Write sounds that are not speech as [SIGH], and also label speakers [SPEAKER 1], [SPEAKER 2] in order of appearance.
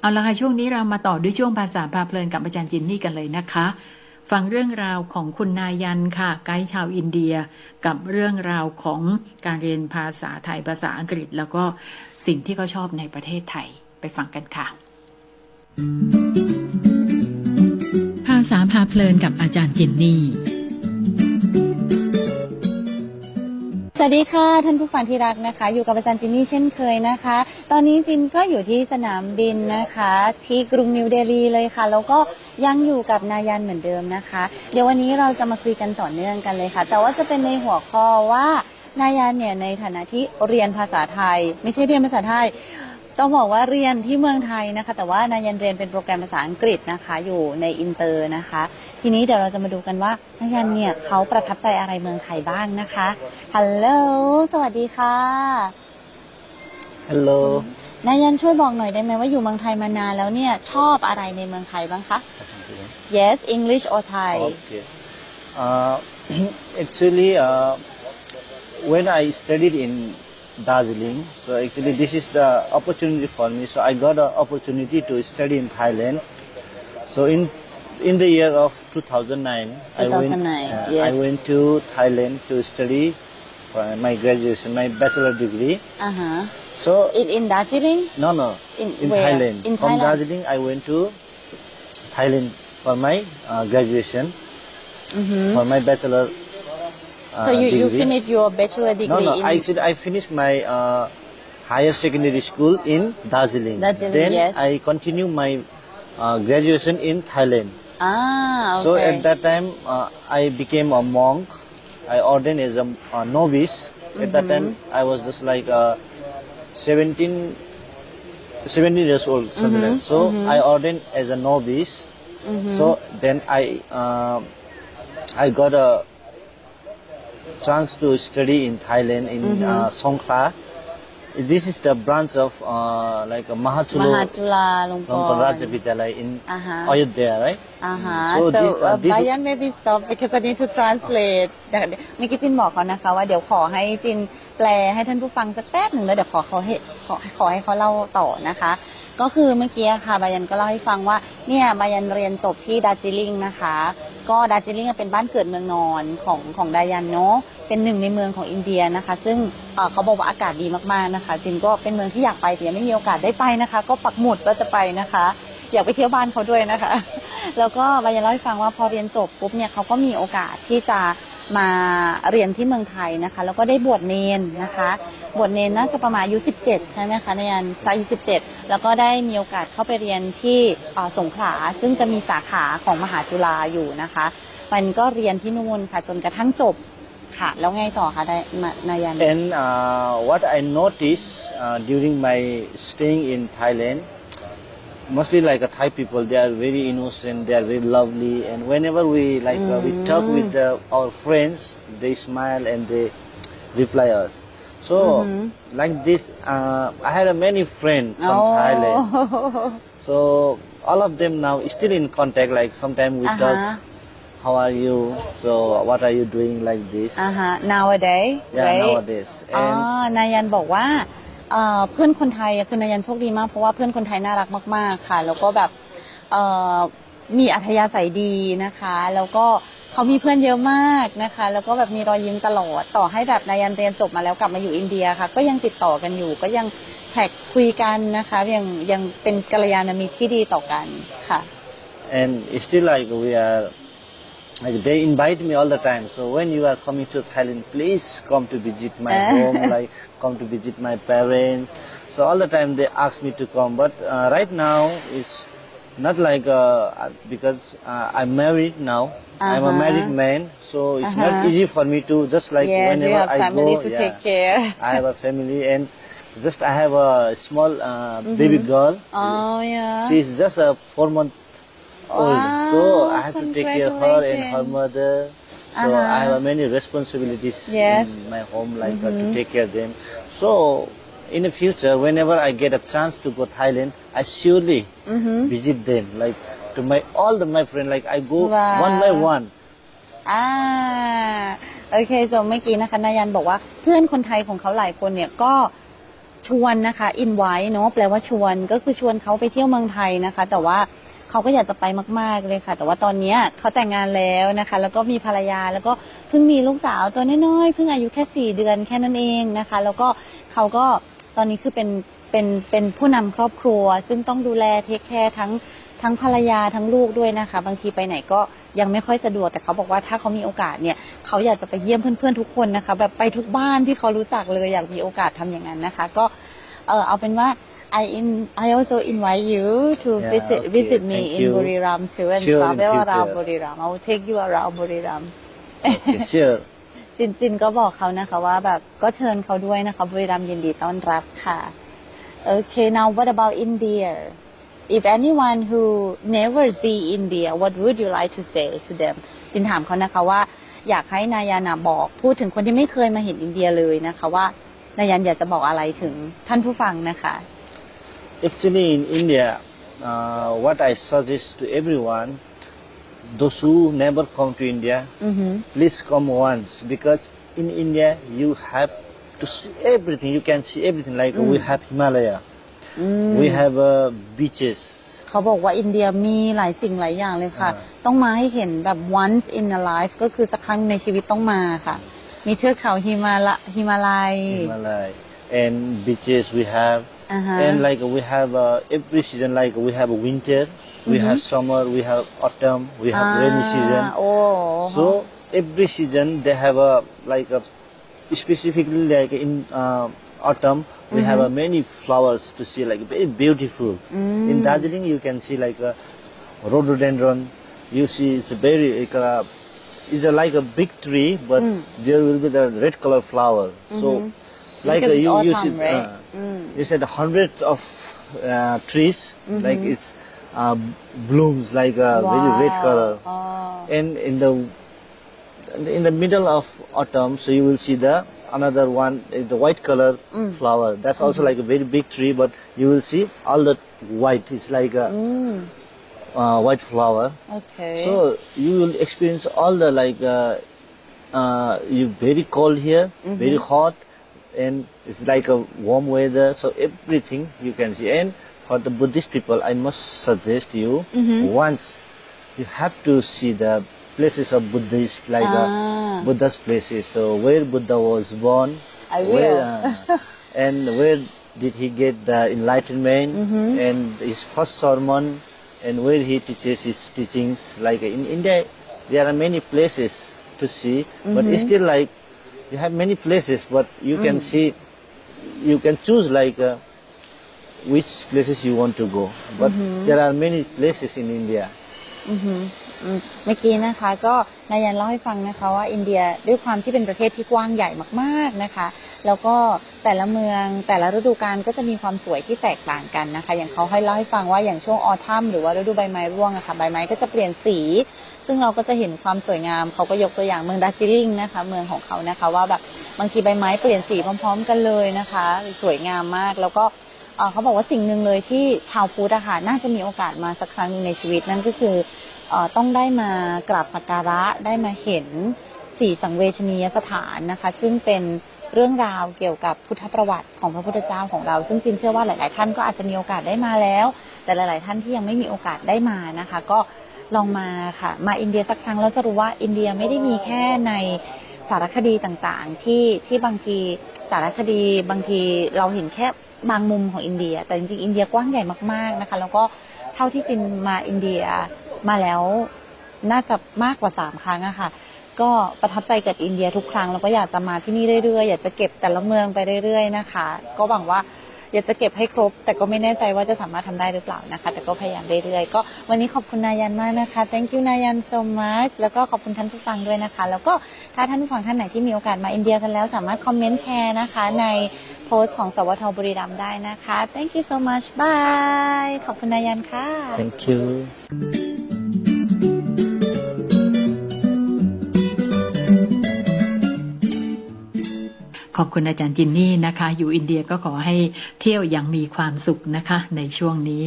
[SPEAKER 1] เอาละค่ะช่วงนี้เรามาต่อด้วยช่วงภาษาพาเพลินกับอาจารย์จินนี่กันเลยนะคะ ฟังเรื่องราวของคุณนายันค่ะ ไกด์ชาวอินเดีย กับเรื่องราวของการเรียนภาษาไทยภาษาอังกฤษ แล้วก็สิ่งที่เขาชอบในประเทศไทยไปฟังกันค่ะ ภาษาพาเพลินกับอาจารย์จินนี่
[SPEAKER 2] สวัสดีค่ะ ท่านผู้ฟังที่รักนะคะ อยู่กับอาจารย์จินนี่เช่นเคยนะคะ ตอนนี้จินก็อยู่ที่สนามบินนะคะ ที่กรุงนิวเดลีเลยค่ะ แล้วก็ยังอยู่กับนายันเหมือนเดิมนะคะ เดี๋ยววันนี้เราจะมาคุยกันต่อเนื่องกันเลยค่ะ แต่ว่าจะเป็นในหัวข้อว่านายันเนี่ยในฐานะที่เรียนภาษาไทย ไม่ใช่เรียนภาษาไทย ต้องบอกว่าเรียนที่เมืองไทยนะคะ แต่ว่านายันเรียนเป็นโปรแกรมภาษาอังกฤษนะคะ อยู่ในอินเตอร์นะคะ ทีนี้เดี๋ยวเราจะมาดูกันว่านายันเนี่ยเขาประทับใจอะไรเมืองไทยบ้างนะคะฮัลโหลสวัสดีค่ะ
[SPEAKER 3] Hello.
[SPEAKER 2] นายันช่วยบอกหน่อยได้ไหมว่าอยู่เมืองไทยมานานแล้วเนี่ยชอบอะไรในเมืองไทยบ้างคะ Yes English or Thai
[SPEAKER 3] Okay. Uh, actually, uh, when I studied in Darjeeling. So actually this is the opportunity for me. So I got an opportunity to study in Thailand. So in in the year of 2009, 2009 I went uh. I went to Thailand to study for my graduation, my bachelor degree.
[SPEAKER 2] Uh huh.
[SPEAKER 3] So
[SPEAKER 2] in, in Darjeeling?
[SPEAKER 3] No, no.
[SPEAKER 2] In,
[SPEAKER 3] in
[SPEAKER 2] where?
[SPEAKER 3] Thailand.
[SPEAKER 2] In Thailand.
[SPEAKER 3] From Darjeeling, I went to Thailand for my uh, graduation,
[SPEAKER 2] mm -hmm.
[SPEAKER 3] for my bachelor uh,
[SPEAKER 2] so you, you finished your bachelor degree?
[SPEAKER 3] No,
[SPEAKER 2] no.
[SPEAKER 3] I, I finished my uh, higher secondary school in Darjeeling.
[SPEAKER 2] Darjeeling
[SPEAKER 3] then
[SPEAKER 2] yes.
[SPEAKER 3] I continue my uh, graduation in Thailand.
[SPEAKER 2] Ah, okay.
[SPEAKER 3] So at that time, uh, I became a monk. I ordained as a, a novice. At mm-hmm. that time, I was just like uh, 17, 17 years old. Mm-hmm. Like. So mm-hmm. I ordained as a novice.
[SPEAKER 2] Mm-hmm.
[SPEAKER 3] So then I uh, I got a chance to study in Thailand in uh, Songkhla. This is the branch of uh, like a
[SPEAKER 2] มหา
[SPEAKER 3] Mahachulo
[SPEAKER 2] จุฬาลงกร
[SPEAKER 3] Longkor
[SPEAKER 2] ณ์
[SPEAKER 3] Rajavidyalaya in
[SPEAKER 2] Uh-huh.
[SPEAKER 3] Ayodhya, right?
[SPEAKER 2] อ่าฮะ
[SPEAKER 3] So
[SPEAKER 2] so
[SPEAKER 3] this- uh,
[SPEAKER 2] uh,
[SPEAKER 3] this-
[SPEAKER 2] Brian maybe stop because I need to translate เดี๋ยวเมื่อกี้จินบอกเขานะคะ ว่าเดี๋ยวขอให้จิน แปลให้ท่านผู้ฟังสักแป๊บหนึ่งแล้วเดี๋ยวขอเขาให้ขอขอให้เขาเล่าต่อนะคะ ก็คือเมื่อกี้ค่ะบายันก็เล่าให้ฟังว่าเนี่ยบายันเรียนจบที่ดาร์จิลิงนะคะ ก็ดาร์จิลิงเป็นบ้านเกิดเมืองนอนของของดายันเนาะเป็นหนึ่งในเมืองของอินเดียนะคะ ซึ่งเอ่อเขาบอกว่าอากาศดีมากๆนะคะจินก็เป็นเมืองที่อยากไปแต่ยังไม่มีโอกาสได้ไปนะคะ ก็ปักหมุดว่าจะไปนะคะอยากไปเที่ยวบ้านเขาด้วยนะคะ แล้วก็บายันเล่าให้ฟังว่าพอเรียนจบปุ๊บเนี่ยเขาก็มีโอกาสที่จะ มาเรียนที่เมืองไทยนะคะ แล้วก็ได้บวชเนนนะคะ บวชเนนน่าจะประมาณอายุ17ใช่ไหมคะในยันอายุ17แล้วก็ได้มีโอกาสเข้าไปเรียนที่สงขลาซึ่งจะมีสาขาของมหาจุฬาอยู่นะคะ มันก็เรียนที่นู่นค่ะจนกระทั่งจบค่ะ แล้วไงต่อคะได้มานายัน
[SPEAKER 3] And uh, what I noticed uh, during my staying in Thailand, mostly like uh, Thai people, they are very innocent, they are very lovely, and whenever we like uh, we talk with uh, our friends, they smile and they reply us. So
[SPEAKER 2] Mhm.
[SPEAKER 3] like this, uh, I had uh, many friends from
[SPEAKER 2] Oh.
[SPEAKER 3] Thailand. [LAUGHS] So all of them now still in contact. Like sometimes we
[SPEAKER 2] อ่า
[SPEAKER 3] talk,
[SPEAKER 2] ฮะ
[SPEAKER 3] how are you? So what are you doing like this?
[SPEAKER 2] อ่าฮะ nowadays
[SPEAKER 3] Yeah,
[SPEAKER 2] right
[SPEAKER 3] nowadays.
[SPEAKER 2] อ๋อ
[SPEAKER 3] And
[SPEAKER 2] นายันบอกว่า เอ่อเพื่อนคนไทยอะคือนายันโชคดีมากเพราะว่าเพื่อนคนไทยน่ารักมาก ๆ ค่ะ แล้วก็แบบเอ่อมีอัธยาศัยดีนะคะ แล้วก็เขามีเพื่อนเยอะมากนะคะ แล้วก็แบบมีรอยยิ้มตลอด ต่อให้แบบนายันเรียนจบมาแล้วกลับมาอยู่อินเดียค่ะ ก็ยังติดต่อกันอยู่ ก็ยังแท็กคุยกันนะคะ ยังยังเป็นกัลยาณมิตรที่ดีต่อกันค่ะ
[SPEAKER 3] and it's still like we are like they invite me all the time. So when you are coming to thailand please come to visit my
[SPEAKER 2] Ah.
[SPEAKER 3] home [LAUGHS] like come to visit my parents. So all the time they ask me to come. But uh, right now it's not like uh, because uh, i'm married now. I'm a
[SPEAKER 2] Uh-huh.
[SPEAKER 3] married man. So it's
[SPEAKER 2] Uh-huh.
[SPEAKER 3] not easy for me to just like
[SPEAKER 2] yeah,
[SPEAKER 3] whenever
[SPEAKER 2] have
[SPEAKER 3] i
[SPEAKER 2] family
[SPEAKER 3] go
[SPEAKER 2] to
[SPEAKER 3] yeah,
[SPEAKER 2] take care? [LAUGHS]
[SPEAKER 3] I have a family and just i have a small uh, baby
[SPEAKER 2] Mhm.
[SPEAKER 3] girl.
[SPEAKER 2] อ๋อ yeah.
[SPEAKER 3] She's just a four month
[SPEAKER 2] Wow,
[SPEAKER 3] so I have to take care of her and her
[SPEAKER 2] congratulations.
[SPEAKER 3] mother. So
[SPEAKER 2] Uh-huh.
[SPEAKER 3] I have many responsibilities
[SPEAKER 2] Yes.
[SPEAKER 3] in my home, like uh, to
[SPEAKER 2] Mhm.
[SPEAKER 3] take care of them. So in the future, whenever I get a chance to go Thailand, I surely
[SPEAKER 2] mm-hmm.
[SPEAKER 3] visit them. Like to my all the my friends, like I go
[SPEAKER 2] Wow.
[SPEAKER 3] one by one.
[SPEAKER 2] อ่าโอเคจบเมื่อกี้นะคะนายันบอกว่าเพื่อนคนไทยของเขาหลายคนเนี่ยก็ชวนนะคะ invite เนาะแปลว่าชวนก็คือชวนเขาไปเที่ยวเมืองไทยนะคะ แต่ว่า เขาก็อยากจะไปมาก ๆเลยค่ะ แต่ว่าตอนเนี้ยเขาแต่งงานแล้วนะคะ แล้วก็มีภรรยาแล้วก็เพิ่งมีลูกสาวตัวน้อยๆเพิ่งอายุแค่สี่เดือนแค่นั้นเองนะคะ แล้วก็เขาก็ตอนนี้คือเป็นเป็นเป็นผู้นำครอบครัว ซึ่งต้องดูแลเทคแคร์ทั้งทั้งภรรยาทั้งลูกด้วยนะคะ บางทีไปไหนก็ยังไม่ค่อยสะดวกแต่เขาบอกว่าถ้าเขามีโอกาสเนี่ยเขาอยากจะไปเยี่ยมเพื่อนๆทุกคนนะคะ แบบไปทุกบ้านที่เขารู้จักเลยอยากมีโอกาสทำอย่างนั้นนะคะ ก็เออเอาเป็นว่า I in I also invite you to
[SPEAKER 3] Yeah,
[SPEAKER 2] visit
[SPEAKER 3] okay,
[SPEAKER 2] visit me
[SPEAKER 3] thank
[SPEAKER 2] in
[SPEAKER 3] you.
[SPEAKER 2] Buriram too and
[SPEAKER 3] Sure, in
[SPEAKER 2] travel around
[SPEAKER 3] future.
[SPEAKER 2] Buriram I will take you around Buriram
[SPEAKER 3] Okay, sure.
[SPEAKER 2] จินจินก็บอกเขานะคะว่าแบบก็เชิญเขาด้วยนะคะบุรีรัมย์ยินดีต้อนรับค่ะ Okay now what about India if anyone who never see India what would you like to say to them จินถามเขานะคะว่าอยากให้นายานาบอกพูดถึงคนที่ไม่เคยมาเห็นอินเดียเลยนะคะว่านายันอยากจะบอกอะไรถึงท่านผู้ฟังนะคะ
[SPEAKER 3] Actually, in India, uh, what I suggest to everyone, those who never come to India,
[SPEAKER 2] อือหือ
[SPEAKER 3] please come once because in India you have to see everything. You can see everything. Like we
[SPEAKER 2] Mm.
[SPEAKER 3] have Himalaya,
[SPEAKER 2] อืม
[SPEAKER 3] we have uh, beaches.
[SPEAKER 2] เขาบอกว่าอินเดียมีหลายสิ่งหลายอย่างเลยค่ะ
[SPEAKER 3] อ่า
[SPEAKER 2] ต้องมาให้เห็นแบบ once in a life ก็คือสักครั้งในชีวิตต้องมาค่ะ มีเทือกเขาฮิมาละฮิมาลัย
[SPEAKER 3] Himalaya and beaches we have.
[SPEAKER 2] -huh.
[SPEAKER 3] And like we have uh, every season, like we have winter, mm
[SPEAKER 2] -hmm.
[SPEAKER 3] we have mm-hmm. summer, we have autumn, we have
[SPEAKER 2] ah, rainy
[SPEAKER 3] season.
[SPEAKER 2] Oh.
[SPEAKER 3] So every season they have a like a specifically like in uh, autumn we mm -hmm. have uh, many flowers to see like very beautiful.
[SPEAKER 2] Mm.
[SPEAKER 3] In Darjeeling you can see like a rhododendron. You see it's very like a, it's a, like a big tree but
[SPEAKER 2] mm.
[SPEAKER 3] there will be the red color flower. -hmm. So
[SPEAKER 2] mm-hmm
[SPEAKER 3] like uh, you you said,
[SPEAKER 2] right?
[SPEAKER 3] uh,
[SPEAKER 2] mm.
[SPEAKER 3] you said hundreds of uh, trees mm
[SPEAKER 2] -hmm.
[SPEAKER 3] like it's uh, blooms like uh, a wow. very red color
[SPEAKER 2] oh.
[SPEAKER 3] and in the in the middle of autumn so you will see the another one the white color
[SPEAKER 2] mm.
[SPEAKER 3] flower that's also -hmm. like a very big tree but you will see all the white it's like a uh, white flower
[SPEAKER 2] okay
[SPEAKER 3] so you will experience all the like uh, you very cold here very hot and it's like a warm weather. So everything you can see. And for the Buddhist people, I must suggest you
[SPEAKER 2] Mhm.
[SPEAKER 3] once you have to see the places of Buddhist, like
[SPEAKER 2] Ah.
[SPEAKER 3] uh, Buddha's places. So where Buddha was born,
[SPEAKER 2] I
[SPEAKER 3] where, uh, and where did he get the enlightenment,
[SPEAKER 2] Mhm.
[SPEAKER 3] and his first sermon, and where he teaches his teachings. Like in India, there are many places to see, but
[SPEAKER 2] Mhm.
[SPEAKER 3] it's still like you have many places, but you can
[SPEAKER 2] Mm.
[SPEAKER 3] see, you can choose like uh, which places you want to go. But
[SPEAKER 2] Mhm.
[SPEAKER 3] there are many places in India.
[SPEAKER 2] อือหืออืมเมื่อกี้นะคะก็นายันเล่าให้ฟังนะคะว่าอินเดียด้วยความที่เป็นประเทศที่กว้างใหญ่มากๆนะคะ แล้วก็แต่ละเมืองแต่ละฤดูกาลก็จะมีความสวยที่แตกต่างกันนะคะ อย่างเขาให้เล่าให้ฟังว่าอย่างช่วงออทัมหรือว่าฤดูใบไม้ร่วงอะค่ะใบไม้ก็จะเปลี่ยนสี ซึ่งเราก็จะเห็นความสวยงามเขาก็ยกตัวอย่างเมืองดาร์จิลิงนะคะ เมืองของเขานะคะ ว่าแบบบางทีใบไม้เปลี่ยนสีพร้อม ๆ กันเลยนะคะ สวยงามมากแล้วก็เขาบอกว่าสิ่งหนึ่งเลยที่ชาวพุทธอะค่ะน่าจะมีโอกาสมาสักครั้งหนึ่งในชีวิตนั่นก็คืออต้องได้มากราบสักการะได้มาเห็นสีสังเวชนียสถานนะคะ ซึ่งเป็น เรื่องราวเกี่ยวกับพุทธประวัติของพระพุทธเจ้าของเรา ซึ่งจินเชื่อว่าหลาย ๆ ท่านก็อาจจะมีโอกาสได้มาแล้ว แต่หลาย ๆ ท่านที่ยังไม่มีโอกาสได้มานะคะ ก็ลองมาค่ะ มาอินเดียสักครั้งแล้วจะรู้ว่าอินเดียไม่ได้มีแค่ในสารคดีต่างๆ ที่ที่บางทีสารคดีบางทีเราเห็นแค่บางมุมของอินเดีย แต่จริงๆอินเดียกว้างใหญ่มากๆนะคะ แล้วก็เท่าที่จินมาอินเดียมาแล้วน่าจะมากกว่าสามครั้งอะค่ะ ก็ประทับใจกับอินเดียทุกครั้งแล้วก็อยากจะมาที่นี่เรื่อยๆ อยากจะเก็บแต่ละเมืองไปเรื่อยๆนะคะ ก็หวังว่าอยากจะเก็บให้ครบ แต่ก็ไม่แน่ใจว่าจะสามารถทำได้หรือเปล่านะคะ แต่ก็พยายามเรื่อยๆก็วันนี้ขอบคุณนายันมากนะคะ thank you นายัน so much แล้วก็ขอบคุณท่านผู้ฟังด้วยนะคะ แล้วก็ถ้าท่านผู้ฟังท่านไหนที่มีโอกาสมาอินเดียกันแล้ว สามารถคอมเมนต์แชร์นะคะ ในโพสต์ของสวทบุรีรัมย์ได้นะคะ thank you so much bye ขอบคุณนายันค่ะ
[SPEAKER 3] Thank you.
[SPEAKER 1] อบคุณอาจารย์จินนี่นะคะ อยู่อินเดียก็ขอให้เที่ยวอย่างมีความสุขนะคะในช่วงนี้